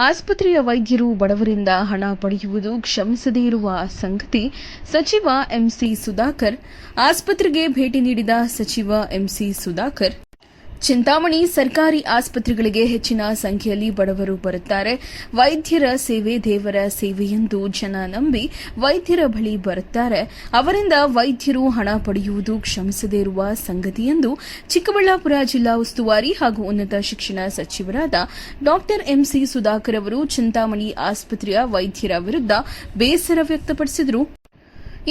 ಆಸ್ಪತ್ರೆಯ ವೈದ್ಯರು ಬಡವರಿಂದ ಹಣ ಪಡೆಯುವುದು ಕ್ಷಮಿಸದೇ ಇರುವ ಸಂಗತಿ ಸಚಿವ ಎಂಸಿ ಸುಧಾಕರ್. ಆಸ್ಪತ್ರೆಗೆ ಭೇಟಿ ನೀಡಿದ ಸಚಿವ ಎಂಸಿ ಸುಧಾಕರ್. ಚಿಂತಾಮಣಿ ಸರ್ಕಾರಿ ಆಸ್ಪತ್ರೆಗಳಿಗೆ ಹೆಚ್ಚಿನ ಸಂಖ್ಯೆಯಲ್ಲಿ ಬಡವರು ಬರುತ್ತಾರೆ. ವೈದ್ಯರ ಸೇವೆ ದೇವರ ಸೇವೆ ಎಂದು ಜನ ನಂಬಿ ವೈದ್ಯರ ಬಳಿ ಬರುತ್ತಾರೆ. ಅವರಿಂದ ವೈದ್ಯರು ಹಣ ಪಡೆಯುವುದು ಕ್ಷಮಿಸದೇ ಇರುವ ಸಂಗತಿ ಎಂದು ಚಿಕ್ಕಬಳ್ಳಾಪುರ ಜಿಲ್ಲಾ ಉಸ್ತುವಾರಿ ಹಾಗೂ ಉನ್ನತ ಶಿಕ್ಷಣ ಸಚಿವರಾದ ಡಾ ಎಂಸಿ ಸುಧಾಕರ್ ಅವರು ಚಿಂತಾಮಣಿ ಆಸ್ಪತ್ರೆಯ ವೈದ್ಯರ ವಿರುದ್ಧ ಬೇಸರ ವ್ಯಕ್ತಪಡಿಸಿದರು.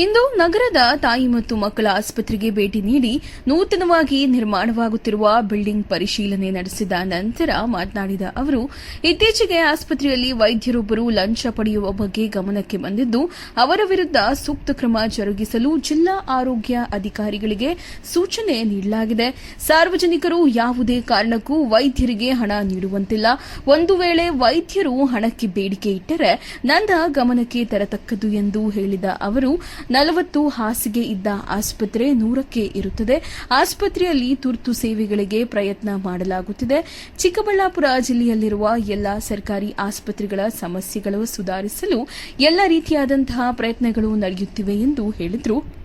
ಇಂದು ನಗರದ ತಾಯಿ ಮತ್ತು ಮಕ್ಕಳ ಆಸ್ಪತ್ರೆಗೆ ಭೇಟಿ ನೀಡಿ ನೂತನವಾಗಿ ನಿರ್ಮಾಣವಾಗುತ್ತಿರುವ ಬಿಲ್ಡಿಂಗ್ ಪರಿಶೀಲನೆ ನಡೆಸಿದ ನಂತರ ಮಾತನಾಡಿದ ಅವರು, ಇತ್ತೀಚೆಗೆ ಆಸ್ಪತ್ರೆಯಲ್ಲಿ ವೈದ್ಯರೊಬ್ಬರು ಲಂಚ ಪಡೆಯುವ ಬಗ್ಗೆ ಗಮನಕ್ಕೆ ಬಂದಿದ್ದು, ಅವರ ವಿರುದ್ಧ ಸೂಕ್ತ ಕ್ರಮ ಜರುಗಿಸಲು ಜಿಲ್ಲಾ ಆರೋಗ್ಯ ಅಧಿಕಾರಿಗಳಿಗೆ ಸೂಚನೆ ನೀಡಲಾಗಿದೆ. ಸಾರ್ವಜನಿಕರು ಯಾವುದೇ ಕಾರಣಕ್ಕೂ ವೈದ್ಯರಿಗೆ ಹಣ ನೀಡುವಂತಿಲ್ಲ. ಒಂದು ವೇಳೆ ವೈದ್ಯರು ಹಣಕ್ಕೆ ಬೇಡಿಕೆ ಇಟ್ಟರೆ ನನ್ನ ಗಮನಕ್ಕೆ ತರತಕ್ಕದ್ದು ಎಂದು ಹೇಳಿದ ಅವರು ನಲವತ್ತು ಹಾಸಿಗೆ ಇದ್ದ ಆಸ್ಪತ್ರೆ ನೂರಕ್ಕೆ ಇರುತ್ತದೆ. ಆಸ್ಪತ್ರೆಯಲ್ಲಿ ತುರ್ತು ಸೇವೆಗಳಿಗೆ ಪ್ರಯತ್ನ ಮಾಡಲಾಗುತ್ತಿದೆ. ಚಿಕ್ಕಬಳ್ಳಾಪುರ ಜಿಲ್ಲೆಯಲ್ಲಿರುವ ಎಲ್ಲಾ ಸರ್ಕಾರಿ ಆಸ್ಪತ್ರೆಗಳ ಸಮಸ್ಯೆಗಳು ಸುಧಾರಿಸಲು ಎಲ್ಲ ರೀತಿಯಾದಂತಹ ಪ್ರಯತ್ನಗಳು ನಡೆಯುತ್ತಿವೆ ಎಂದು ಹೇಳಿದರು.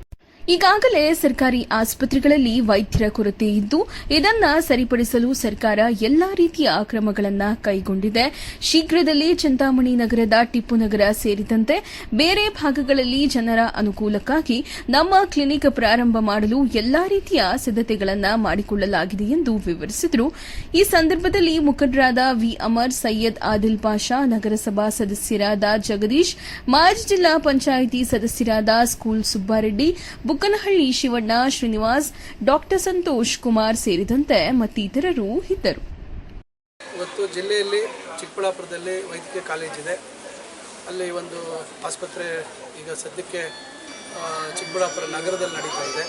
ಈಗಾಗಲೇ ಸರ್ಕಾರಿ ಆಸ್ಪತ್ರೆಗಳಲ್ಲಿ ವೈದ್ಯರ ಕೊರತೆ ಇದ್ದು, ಇದನ್ನ ಸರಿಪಡಿಸಲು ಸರ್ಕಾರ ಎಲ್ಲಾ ರೀತಿಯ ಕ್ರಮಗಳನ್ನು ಕೈಗೊಂಡಿದೆ. ಶೀಘ್ರದಲ್ಲೇ ಚಿಂತಾಮಣಿ ನಗರದ ಟಿಪ್ಪು ನಗರ ಸೇರಿದಂತೆ ಬೇರೆ ಭಾಗಗಳಲ್ಲಿ ಜನರ ಅನುಕೂಲಕ್ಕಾಗಿ ನಮ್ಮ ಕ್ಲಿನಿಕ್ ಪ್ರಾರಂಭ ಮಾಡಲು ಎಲ್ಲಾ ರೀತಿಯ ಸಿದ್ದತೆಗಳನ್ನು ಮಾಡಿಕೊಳ್ಳಲಾಗಿದೆ ಎಂದು ವಿವರಿಸಿದರು. ಈ ಸಂದರ್ಭದಲ್ಲಿ ಮುಖಂಡರಾದ ವಿ. ಅಮರ್, ಸೈಯದ್ ಆದಿಲ್ ಪಾಷಾ, ನಗರಸಭಾ ಸದಸ್ಯರಾದ ಜಗದೀಶ್, ಮಾಜಿ ಜಿಲ್ಲಾ ಪಂಚಾಯಿತಿ ಸದಸ್ಯರಾದ ಸ್ಕೂಲ್ ಸುಬ್ಬಾರೆಡ್ಡಿ ಬುಕ್ಕನಹಳ್ಳಿ ಶಿವಣ್ಣ ಶ್ರೀನಿವಾಸ್, ಡಾಕ್ಟರ್ ಸಂತೋಷ್ ಕುಮಾರ್ ಸೇರಿದಂತೆ ಮತ್ತಿತರರು ಇದ್ದರು. ಇವತ್ತು ಜಿಲ್ಲೆಯಲ್ಲಿ ಚಿಕ್ಕಬಳ್ಳಾಪುರದಲ್ಲಿ ವೈದ್ಯಕೀಯ ಕಾಲೇಜ್ ಇದೆ. ಅಲ್ಲಿ ಒಂದು ಆಸ್ಪತ್ರೆ ಈಗ ಸದ್ಯಕ್ಕೆ ಚಿಕ್ಕಬಳ್ಳಾಪುರ ನಗರದಲ್ಲಿ ನಡೀತಾ ಇದೆ.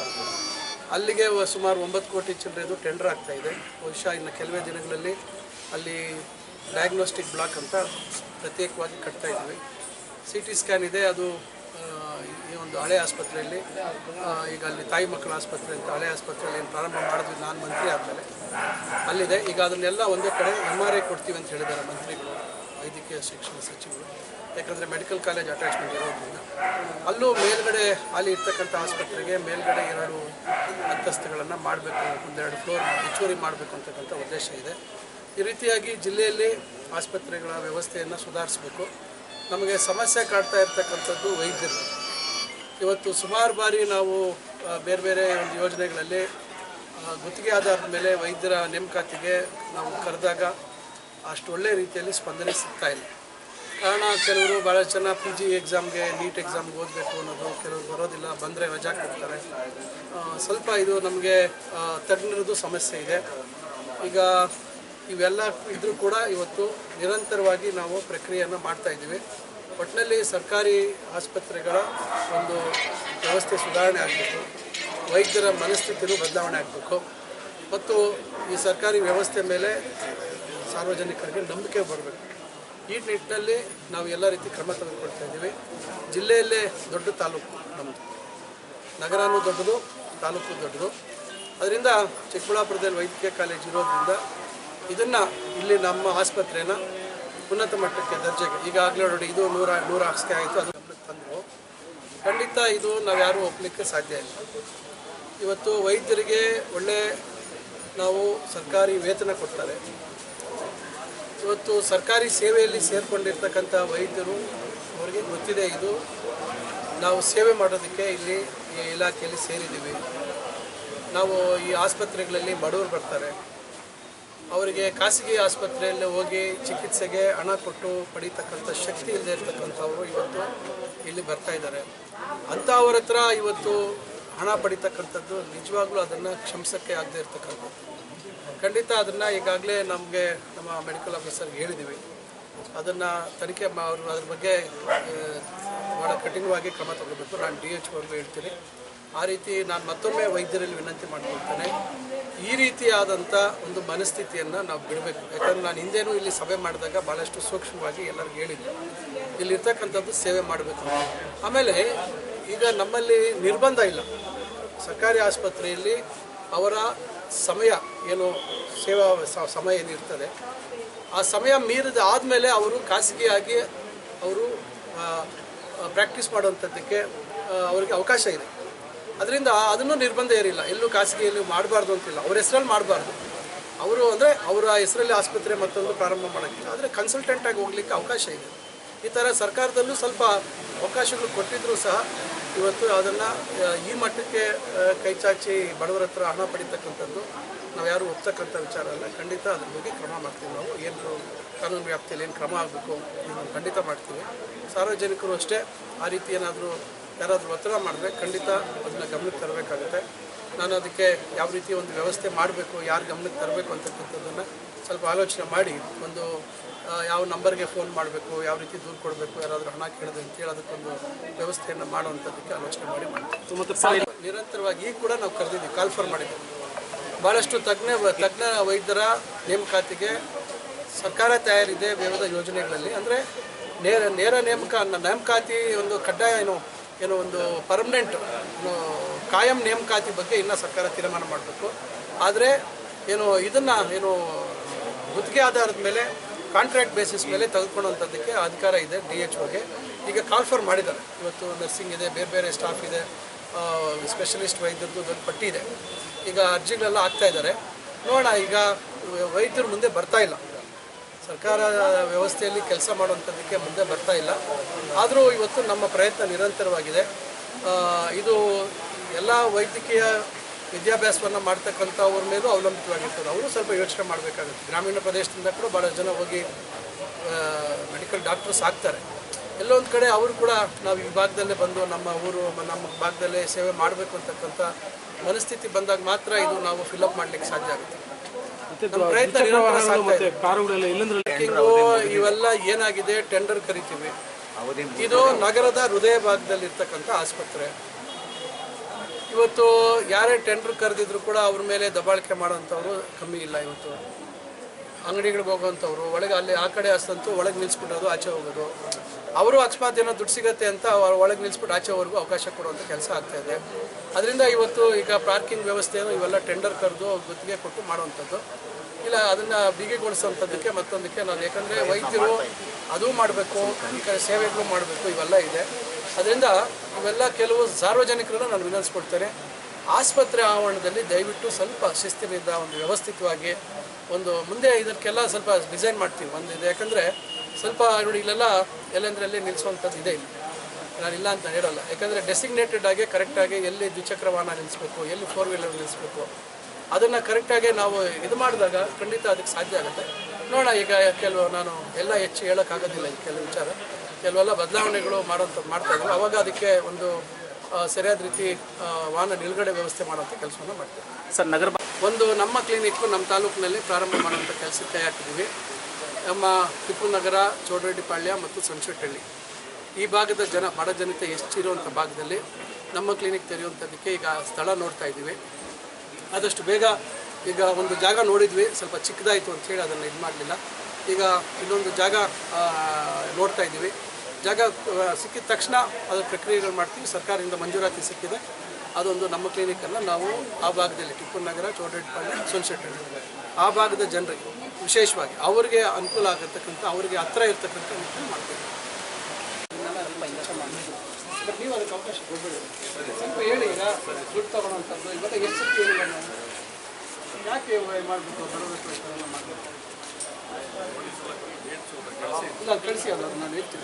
ಅಲ್ಲಿಗೆ ಸುಮಾರು ಒಂಬತ್ತು ಕೋಟಿ ಚಿಲ್ಲರೆದು ಟೆಂಡರ್ ಆಗ್ತಾ ಇದೆ. ಬಹುಶಃ ಇನ್ನು ಕೆಲವೇ ದಿನಗಳಲ್ಲಿ ಅಲ್ಲಿ ಡಯಾಗ್ನೋಸ್ಟಿಕ್ ಬ್ಲಾಕ್ ಅಂತ ಪ್ರತ್ಯೇಕವಾಗಿ ಕಟ್ತಾ ಇದ್ದೀವಿ. ಸಿ ಟಿ ಸ್ಕ್ಯಾನ್ ಇದೆ, ಅದು ಈ ಒಂದು ಹಳೆ ಆಸ್ಪತ್ರೆಯಲ್ಲಿ ಈಗ ಅಲ್ಲಿ ತಾಯಿ ಮಕ್ಕಳ ಆಸ್ಪತ್ರೆ ಅಂತ ಹಳೆ ಆಸ್ಪತ್ರೆಯಲ್ಲಿ ಪ್ರಾರಂಭ ಮಾಡಿದ್ವಿ ನಾನು ಮಂತ್ರಿ ಆದಮೇಲೆ. ಅಲ್ಲಿದೆ. ಈಗ ಅದನ್ನೆಲ್ಲ ಒಂದೇ ಕಡೆ ಎಂ ಆರ್ ಐ ಕೊಡ್ತೀವಿ ಅಂತ ಹೇಳಿದ್ದಾರೆ ಮಂತ್ರಿಗಳು, ವೈದ್ಯಕೀಯ ಶಿಕ್ಷಣ ಸಚಿವರು. ಯಾಕಂದರೆ ಮೆಡಿಕಲ್ ಕಾಲೇಜ್ ಅಟ್ಯಾಚ್ಮೆಂಟ್ ಇರೋದ್ರಿಂದ. ಅಲ್ಲೂ ಮೇಲ್ಗಡೆ ಅಲ್ಲಿ ಇರ್ತಕ್ಕಂಥ ಆಸ್ಪತ್ರೆಗೆ ಮೇಲ್ಗಡೆ ಎರಡು ಅಂತಸ್ತುಗಳನ್ನು ಮಾಡಬೇಕು, ಒಂದೆರಡು ಫ್ಲೋರ್ ಹೆಚ್ಚುವರಿ ಮಾಡಬೇಕು ಅಂತಕ್ಕಂಥ ಉದ್ದೇಶ ಇದೆ. ಈ ರೀತಿಯಾಗಿ ಜಿಲ್ಲೆಯಲ್ಲಿ ಆಸ್ಪತ್ರೆಗಳ ವ್ಯವಸ್ಥೆಯನ್ನು ಸುಧಾರಿಸಬೇಕು. ನಮಗೆ ಸಮಸ್ಯೆ ಕಾಡ್ತಾ ಇರ್ತಕ್ಕಂಥದ್ದು ವೈದ್ಯರು. ಇವತ್ತು ಸುಮಾರು ಬಾರಿ ನಾವು ಬೇರೆ ಬೇರೆ ಒಂದು ಯೋಜನೆಗಳಲ್ಲಿ ಗುತ್ತಿಗೆ ಆಧಾರದ ಮೇಲೆ ವೈದ್ಯರ ನೇಮಕಾತಿಗೆ ನಾವು ಕರೆದಾಗ ಅಷ್ಟು ಒಳ್ಳೆ ರೀತಿಯಲ್ಲಿ ಸ್ಪಂದನೆ ಸಿಗ್ತಾ ಇಲ್ಲ. ಕಾರಣ ಕೆಲವರು ಭಾಳ ಜನ ಪಿ ಜಿ ಎಕ್ಸಾಮ್ಗೆ ನೀಟ್ ಎಕ್ಸಾಮ್ಗೆ ಓದಬೇಕು ಅನ್ನೋದು, ಕೆಲವರು ಬರೋದಿಲ್ಲ, ಬಂದರೆ ರಜಾ ಕೊಡ್ತಾರೆ. ಸ್ವಲ್ಪ ಇದು ನಮಗೆ ತಜ್ಞರದ್ದು ಸಮಸ್ಯೆ ಇದೆ. ಈಗ ಇವೆಲ್ಲ ಇದ್ರೂ ಕೂಡ ಇವತ್ತು ನಿರಂತರವಾಗಿ ನಾವು ಪ್ರಕ್ರಿಯೆಯನ್ನು ಮಾಡ್ತಾ ಇದ್ದೀವಿ. ಒಟ್ಟಿನಲ್ಲಿ ಸರ್ಕಾರಿ ಆಸ್ಪತ್ರೆಗಳ ಒಂದು ವ್ಯವಸ್ಥೆ ಸುಧಾರಣೆ ಆಗಬೇಕು. ವೈದ್ಯರ ಮನಸ್ಥಿತಿನೂ ಬದಲಾವಣೆ ಆಗಬೇಕು. ಮತ್ತು ಈ ಸರ್ಕಾರಿ ವ್ಯವಸ್ಥೆ ಮೇಲೆ ಸಾರ್ವಜನಿಕರಿಗೆ ನಂಬಿಕೆ ಬರಬೇಕು. ಈ ನಿಟ್ಟಿನಲ್ಲಿ ನಾವು ಎಲ್ಲ ರೀತಿ ಕ್ರಮ ತೆಗೆದುಕೊಳ್ತಾ ಇದ್ದೀವಿ. ಜಿಲ್ಲೆಯಲ್ಲೇ ದೊಡ್ಡ ತಾಲೂಕು ನಮ್ಮದು ನಗರನೂ ದೊಡ್ಡದು, ತಾಲೂಕು ದೊಡ್ಡದು. ಅದರಿಂದ ಚಿಕ್ಕಬಳ್ಳಾಪುರದಲ್ಲಿ ವೈದ್ಯಕೀಯ ಕಾಲೇಜ್ ಇರೋದ್ರಿಂದ ಇದನ್ನು ಇಲ್ಲಿ ನಮ್ಮ ಆಸ್ಪತ್ರೆನ ಉನ್ನತ ಮಟ್ಟಕ್ಕೆ ದರ್ಜೆಗೆ ಈಗಾಗಲೇ ನೋಡಿ ಇದು ನೂರ ನೂರ ಹಾಸಿಗೆ ಆಯಿತು, ಅದು ತಂದರು. ಖಂಡಿತ ಇದು ನಾವು ಯಾರೂ ಒಪ್ಪಲಿಕ್ಕೆ ಸಾಧ್ಯ ಇಲ್ಲ. ಇವತ್ತು ವೈದ್ಯರಿಗೆ ಒಳ್ಳೆ ನಾವು ಸರ್ಕಾರಿ ವೇತನ ಕೊಡ್ತಾರೆ. ಇವತ್ತು ಸರ್ಕಾರಿ ಸೇವೆಯಲ್ಲಿ ಸೇರಿಕೊಂಡಿರ್ತಕ್ಕಂಥ ವೈದ್ಯರು ಅವರಿಗೆ ಗೊತ್ತಿದೆ ಇದು. ನಾವು ಸೇವೆ ಮಾಡೋದಕ್ಕೆ ಇಲ್ಲಿ ಈ ಇಲಾಖೆಯಲ್ಲಿ ಸೇರಿದ್ದೀವಿ. ನಾವು ಈ ಆಸ್ಪತ್ರೆಗಳಲ್ಲಿ ಬಡವರು ಬರ್ತಾರೆ. ಅವರಿಗೆ ಖಾಸಗಿ ಆಸ್ಪತ್ರೆಯಲ್ಲಿ ಹೋಗಿ ಚಿಕಿತ್ಸೆಗೆ ಹಣ ಕೊಟ್ಟು ಪಡೀತಕ್ಕಂಥ ಶಕ್ತಿ ಇಲ್ಲದೆ ಇರ್ತಕ್ಕಂಥವರು ಇವತ್ತು ಇಲ್ಲಿ ಬರ್ತಾ ಇದ್ದಾರೆ. ಅಂಥವ್ರ ಹತ್ರ ಇವತ್ತು ಹಣ ಪಡಿತಕ್ಕಂಥದ್ದು ನಿಜವಾಗ್ಲೂ ಅದನ್ನು ಕ್ಷಮಿಸೋಕ್ಕೆ ಆಗದೆ ಇರ್ತಕ್ಕಂಥದ್ದು. ಖಂಡಿತ ಅದನ್ನು ಈಗಾಗಲೇ ನಮಗೆ ನಮ್ಮ ಮೆಡಿಕಲ್ ಆಫೀಸರ್ಗೆ ಹೇಳಿದ್ದೀವಿ ಅದನ್ನು ತನಿಖೆ ಅವರು ಅದ್ರ ಬಗ್ಗೆ ಭಾಳ ಕಠಿಣವಾಗಿ ಕ್ರಮ ತಗೋಬೇಕು ನಾನು ಡಿ ಎಚ್ ಅವ್ರಿಗೂ ಹೇಳ್ತೀನಿ. ಆ ರೀತಿ ನಾನು ಮತ್ತೊಮ್ಮೆ ವೈದ್ಯರಲ್ಲಿ ವಿನಂತಿ ಮಾಡ್ಕೊಳ್ತೇನೆ. ಈ ರೀತಿಯಾದಂಥ ಒಂದು ಮನಸ್ಥಿತಿಯನ್ನು ನಾವು ಬಿಡಬೇಕು. ಯಾಕಂದರೆ ನಾನು ಹಿಂದೇನೂ ಇಲ್ಲಿ ಸಭೆ ಮಾಡಿದಾಗ ಭಾಳಷ್ಟು ಸೂಕ್ಷ್ಮವಾಗಿ ಎಲ್ಲರಿಗೂ ಹೇಳಿದ್ದೆ. ಇಲ್ಲಿರ್ತಕ್ಕಂಥದ್ದು ಸೇವೆ ಮಾಡಬೇಕು ಆಮೇಲೆ ಈಗ ನಮ್ಮಲ್ಲಿ ನಿರ್ಬಂಧ ಇಲ್ಲ. ಸರ್ಕಾರಿ ಆಸ್ಪತ್ರೆಯಲ್ಲಿ ಅವರ ಸಮಯ ಏನು ಸೇವಾ ಸಮಯ ಏನಿರ್ತದೆ, ಆ ಸಮಯ ಮೀರಿದ ಆದಮೇಲೆ ಅವರು ಖಾಸಗಿಯಾಗಿ ಅವರು ಪ್ರಾಕ್ಟೀಸ್ ಮಾಡುವಂಥದ್ದಕ್ಕೆ ಅವರಿಗೆ ಅವಕಾಶ ಇದೆ. ಅದರಿಂದ ಅದನ್ನು ನಿರ್ಬಂಧ ಏರಿಲ್ಲ ಎಲ್ಲೂ ಖಾಸಗಿಯಲ್ಲಿ ಮಾಡಬಾರ್ದು ಅಂತಿಲ್ಲ. ಅವ್ರ ಹೆಸರಲ್ಲಿ ಮಾಡಬಾರ್ದು. ಅವರು ಅಂದರೆ ಅವರ ಹೆಸರಲ್ಲಿ ಆಸ್ಪತ್ರೆ ಮತ್ತೊಂದು ಪ್ರಾರಂಭ ಮಾಡೋಕ್ಕಿಲ್ಲ. ಆದರೆ ಕನ್ಸಲ್ಟೆಂಟ್ ಆಗಿ ಹೋಗ್ಲಿಕ್ಕೆ ಅವಕಾಶ ಇದೆ. ಈ ಥರ ಸರ್ಕಾರದಲ್ಲೂ ಸ್ವಲ್ಪ ಅವಕಾಶಗಳು ಕೊಟ್ಟಿದ್ದರೂ ಸಹ ಇವತ್ತು ಅದನ್ನು ಈ ಮಟ್ಟಕ್ಕೆ ಕೈಚಾಚಿ ಬಡವರ ಹತ್ರ ಹಣ ಪಡಿತಕ್ಕಂಥದ್ದು ನಾವು ಯಾರು ಒಪ್ತಕ್ಕಂಥ ವಿಚಾರ ಅಲ್ಲ. ಖಂಡಿತ ಅದ್ರ ಬಗ್ಗೆ ಕ್ರಮ ಮಾಡ್ತೀವಿ ನಾವು. ಏನು ಕಾನೂನು ವ್ಯಾಪ್ತಿಯಲ್ಲಿ ಏನು ಕ್ರಮ ಆಗಬೇಕು ಖಂಡಿತ ಮಾಡ್ತೀವಿ. ಸಾರ್ವಜನಿಕರು ಅಷ್ಟೇ ಆ ರೀತಿ ಏನಾದರೂ ಯಾರಾದರೂ ಒತ್ತಡ ಮಾಡಿದ್ರೆ ಖಂಡಿತ ಅದನ್ನು ಗಮನಕ್ಕೆ ತರಬೇಕಾಗುತ್ತೆ. ನಾನು ಅದಕ್ಕೆ ಯಾವ ರೀತಿ ಒಂದು ವ್ಯವಸ್ಥೆ ಮಾಡಬೇಕು ಯಾರು ಗಮನಕ್ಕೆ ತರಬೇಕು ಅಂತಕ್ಕಂಥದ್ದನ್ನು ಸ್ವಲ್ಪ ಆಲೋಚನೆ ಮಾಡಿ ಒಂದು ಯಾವ ನಂಬರ್ಗೆ ಫೋನ್ ಮಾಡಬೇಕು ಯಾವ ರೀತಿ ದೂರು ಕೊಡಬೇಕು ಯಾರಾದರೂ ಹಣ ಕೇಳಿದೆ ಅಂತೇಳಿ ಅದಕ್ಕೊಂದು ವ್ಯವಸ್ಥೆಯನ್ನು ಮಾಡುವಂಥದ್ದಕ್ಕೆ ಆಲೋಚನೆ ಮಾಡಿ ಮಾಡ್ತೀವಿ. ನಿರಂತರವಾಗಿ ಈಗ ಕೂಡ ನಾವು ಕರೆದಿದ್ದೀವಿ ಕಾಲ್ ಕಾಲ್ಫರ್ ಮಾಡಿದ್ದೀವಿ. ಭಾಳಷ್ಟು ತಜ್ಞ ತಜ್ಞ ವೈದ್ಯರ ನೇಮಕಾತಿಗೆ ಸರ್ಕಾರ ತಯಾರಿದೆ ವಿವಿಧ ಯೋಜನೆಗಳಲ್ಲಿ. ಅಂದರೆ ನೇರ ನೇರ ನೇಮಕ ನೇಮಕಾತಿ ಒಂದು ಕಡ್ಡಾಯ ಏನು ಏನು ಒಂದು ಪರ್ಮನೆಂಟ್ ಕಾಯಂ ನೇಮಕಾತಿ ಬಗ್ಗೆ ಇನ್ನೂ ಸರ್ಕಾರ ತೀರ್ಮಾನ ಮಾಡಬೇಕು. ಆದರೆ ಏನು ಇದನ್ನು ಏನು ಗುತ್ತಿಗೆ ಆಧಾರದ ಮೇಲೆ ಕಾಂಟ್ರಾಕ್ಟ್ ಬೇಸಿಸ್ ಮೇಲೆ ತೆಗೆದುಕೊಳ್ಳುವಂಥದ್ದಕ್ಕೆ ಅಧಿಕಾರ ಇದೆ ಡಿ ಎಚ್ ಒಗೆ. ಈಗ ಕಾಲ್ಫರ್ ಮಾಡಿದ್ದಾರೆ. ಇವತ್ತು ನರ್ಸಿಂಗ್ ಇದೆ, ಬೇರೆ ಬೇರೆ ಸ್ಟಾಫ್ ಇದೆ ಸ್ಪೆಷಲಿಸ್ಟ್ ವೈದ್ಯರದ್ದು ದೊಡ್ಡ ಪಟ್ಟಿ ಇದೆ. ಈಗ ಅರ್ಜಿಗಳೆಲ್ಲ ಆಗ್ತಾ ಇದ್ದಾರೆ. ನೋಡೋಣ, ಈಗ ವೈದ್ಯರು ಮುಂದೆ ಬರ್ತಾ ಇಲ್ಲ. ಸರ್ಕಾರ ವ್ಯವಸ್ಥೆಯಲ್ಲಿ ಕೆಲಸ ಮಾಡುವಂಥದ್ದಕ್ಕೆ ಮುಂದೆ ಬರ್ತಾ ಇಲ್ಲ. ಆದರೂ ಇವತ್ತು ನಮ್ಮ ಪ್ರಯತ್ನ ನಿರಂತರವಾಗಿದೆ. ಇದು ಎಲ್ಲ ವೈದ್ಯಕೀಯ ವಿದ್ಯಾಭ್ಯಾಸವನ್ನು ಮಾಡ್ತಕ್ಕಂಥವ್ರ ಮೇಲೂ ಅವಲಂಬಿತವಾಗಿರ್ತದೆ. ಅವರು ಸ್ವಲ್ಪ ಯೋಚನೆ ಮಾಡಬೇಕಾಗುತ್ತೆ. ಗ್ರಾಮೀಣ ಪ್ರದೇಶದಿಂದ ಕೂಡ ಭಾಳ ಜನ ಹೋಗಿ ಮೆಡಿಕಲ್ ಡಾಕ್ಟರ್ಸ್ ಆಗ್ತಾರೆ. ಎಲ್ಲೊಂದು ಕಡೆ ಅವರು ಕೂಡ ನಾವು ಈ ಭಾಗದಲ್ಲೇ ಬಂದು ನಮ್ಮ ಊರು, ನಮ್ಮ ಭಾಗದಲ್ಲೇ ಸೇವೆ ಮಾಡಬೇಕು ಅಂತಕ್ಕಂಥ ಮನಸ್ಥಿತಿ ಬಂದಾಗ ಮಾತ್ರ ಇದು ನಾವು ಫಿಲಪ್ ಮಾಡಲಿಕ್ಕೆ ಸಾಧ್ಯ ಆಗುತ್ತೆ. ಪ್ರಯತ್ನ ನಿರಂತರ ಸಾಗ್ತಾ ಕಾರುಗಳೆಲ್ಲ ಇಲ್ಲಂದ್ರೆ ಇವೆಲ್ಲ ಏನಾಗಿದೆ ಟೆಂಡರ್ ಕರಿತೀವಿ. ಇದು ನಗರದ ಹೃದಯ ಭಾಗದಲ್ಲಿ ಇರ್ತಕ್ಕಂಥ ಆಸ್ಪತ್ರೆ. ಇವತ್ತು ಯಾರೇ ಟೆಂಡರ್ ಕರೆದಿದ್ರು ಕೂಡ ಅವ್ರ ಮೇಲೆ ದಬಾಳಿಕೆ ಮಾಡೋಂಥವ್ರು ಕಮ್ಮಿ ಇಲ್ಲ ಇವತ್ತು. ಅಂಗಡಿಗಳಿಗೆ ಹೋಗೋವಂಥವ್ರು ಒಳಗೆ ಅಲ್ಲಿ ಆ ಕಡೆ ಹಸ್ತಂತೂ ಒಳಗೆ ನಿಲ್ಲಿಸ್ಬಿಡೋದು ಆಚೆ ಹೋಗೋದು. ಅವರು ಅಕಸ್ಮಾತ್ ಏನೋ ದುಡ್ಡು ಸಿಗತ್ತೆ ಅಂತ ಅವ್ರು ಒಳಗೆ ನಿಲ್ಲಿಸ್ಬಿಟ್ಟು ಆಚೆವರೆಗೂ ಅವಕಾಶ ಕೊಡುವಂಥ ಕೆಲಸ ಆಗ್ತಾ ಇದೆ. ಅದರಿಂದ ಇವತ್ತು ಈಗ ಪಾರ್ಕಿಂಗ್ ವ್ಯವಸ್ಥೆಯನ್ನು ಇವೆಲ್ಲ ಟೆಂಡರ್ ಕರೆದು ಗುತ್ತಿಗೆ ಕೊಟ್ಟು ಮಾಡುವಂಥದ್ದು. ಇಲ್ಲ, ಅದನ್ನು ಬಿಗಿಗೊಳಿಸುವಂಥದ್ದಕ್ಕೆ ಮತ್ತೊಂದಕ್ಕೆ ನಾನು, ಯಾಕಂದರೆ ವೈದ್ಯರು ಅದೂ ಮಾಡಬೇಕು, ಈ ಸೇವೆಗಳು ಮಾಡಬೇಕು, ಇವೆಲ್ಲ ಇದೆ. ಅದರಿಂದ ಇವೆಲ್ಲ ಕೆಲವು ಸಾರ್ವಜನಿಕರನ್ನು ನಾನು ವಿನಂತಿಸ್ಕೊಡ್ತೇನೆ. ಆಸ್ಪತ್ರೆ ಆವರಣದಲ್ಲಿ ದಯವಿಟ್ಟು ಸ್ವಲ್ಪ ಶಿಸ್ತಿನಿಂದ ಒಂದು ವ್ಯವಸ್ಥಿತವಾಗಿ ಒಂದು ಮುಂದೆ ಇದಕ್ಕೆಲ್ಲ ಸ್ವಲ್ಪ ಡಿಸೈನ್ ಮಾಡ್ತೀವಿ. ಒಂದು ಇದೆ ಯಾಕಂದರೆ ಸ್ವಲ್ಪ ನೋಡಿ, ಇಲ್ಲೆಲ್ಲ ಎಲ್ಲೆಂದರಲ್ಲಿ ನಿಲ್ಲಿಸುವಂಥದ್ದು ಇದೆ ಇಲ್ಲಿ. ನಾನು ಇಲ್ಲ ಅಂತ ಹೇಳಲ್ಲ. ಯಾಕಂದರೆ ಡೆಸಿಗ್ನೇಟೆಡ್ ಆಗಿ ಕರೆಕ್ಟಾಗಿ ಎಲ್ಲಿ ದ್ವಿಚಕ್ರ ವಾಹನ ನಿಲ್ಲಿಸ್ಬೇಕು ಎಲ್ಲಿ ಫೋರ್ ವೀಲರ್ ನಿಲ್ಲಿಸ್ಬೇಕು ಅದನ್ನು ಕರೆಕ್ಟಾಗಿ ನಾವು ಇದು ಮಾಡಿದಾಗ ಖಂಡಿತ ಅದಕ್ಕೆ ಸಾಧ್ಯ ಆಗುತ್ತೆ. ನೋಡೋಣ ಈಗ ಕೆಲವು ನಾನು ಎಲ್ಲ ಹೆಚ್ಚು ಹೇಳೋಕ್ಕಾಗೋದಿಲ್ಲ ಈ ಕೆಲವು ವಿಚಾರ. ಕೆಲವೆಲ್ಲ ಬದಲಾವಣೆಗಳು ಮಾಡೋಂಥ ಮಾಡ್ತಾ ಇದ್ದಾರೆ. ಅವಾಗ ಅದಕ್ಕೆ ಒಂದು ಸರಿಯಾದ ರೀತಿ ವಾಹನ ನಿಲುಗಡೆ ವ್ಯವಸ್ಥೆ ಮಾಡೋಂಥ ಕೆಲಸವನ್ನು ಮಾಡ್ತೀವಿ. ಸರ್ ನಗರ ಒಂದು ನಮ್ಮ ಕ್ಲಿನಿಕ್ ನಮ್ಮ ತಾಲೂಕಿನಲ್ಲಿ ಪ್ರಾರಂಭ ಮಾಡುವಂಥ ಕೆಲಸಕ್ಕೆ ಹಾಕಿದ್ದೀವಿ ನಮ್ಮ ಟಿಪ್ಪು ನಗರ ಚೋಡರೆಡ್ಡಿಪಾಳ್ಯ ಮತ್ತು ಸಂಶೆಟ್ಟಳ್ಳಿ. ಈ ಭಾಗದ ಜನ ಬಡ ಜನತೆ ಹೆಚ್ಚಿರುವಂಥ ಭಾಗದಲ್ಲಿ ನಮ್ಮ ಕ್ಲಿನಿಕ್ ತೆರೆಯುವಂಥದ್ದಕ್ಕೆ ಈಗ ಸ್ಥಳ ನೋಡ್ತಾ ಇದ್ದೀವಿ. ಆದಷ್ಟು ಬೇಗ ಈಗ ಒಂದು ಜಾಗ ನೋಡಿದ್ವಿ, ಸ್ವಲ್ಪ ಚಿಕ್ಕದಾಯಿತು ಅಂತೇಳಿ ಅದನ್ನು ಇದು ಮಾಡಲಿಲ್ಲ. ಈಗ ಇನ್ನೊಂದು ಜಾಗ ನೋಡ್ತಾ ಇದ್ದೀವಿ. ಜಾಗ ಸಿಕ್ಕಿದ ತಕ್ಷಣ ಅದರ ಪ್ರಕ್ರಿಯೆಗಳು ಮಾಡ್ತೀವಿ. ಸರ್ಕಾರದಿಂದ ಮಂಜೂರಾತಿ ಸಿಕ್ಕಿದೆ. ಅದೊಂದು ನಮ್ಮ ಕ್ಲಿನಿಕನ್ನು ನಾವು ಆ ಭಾಗದಲ್ಲಿ ಟಿಪ್ಪು ನಗರ ಚೌಡರೆಡ್ಡಿಪಾಳ್ಯ ಸೊನ್ಸೆಟ್ಟಹಳ್ಳಿ ಆ ಭಾಗದ ಜನರಿಗೆ ವಿಶೇಷವಾಗಿ ಅವರಿಗೆ ಅನುಕೂಲ ಆಗಿರ್ತಕ್ಕಂಥ ಅವರಿಗೆ ಹತ್ರ ಇರ್ತಕ್ಕಂಥ ಮಾಡ್ತೀವಿ. ಬಟ್ ನೀವು ಅದಕ್ಕೆ ಅವಕಾಶ ಕೊಡಬೇಡಿ. ಸ್ವಲ್ಪ ಹೇಳಿ, ಈಗ ದುಡ್ಡು ತಗೊಳ್ಳೋಂಥದ್ದು ಇವೆಲ್ಲ ಎಷ್ಟು ಕೇಳಿಲ್ಲ ನಾನು? ಯಾಕೆ ಮಾಡಬೇಕು ಬರಬೇಕು ಮಾಡಬೇಕು ಇಲ್ಲ, ಕಳಿಸಿ ಅಲ್ಲ ನಾನು ಹೇಳ್ತೀನಿ.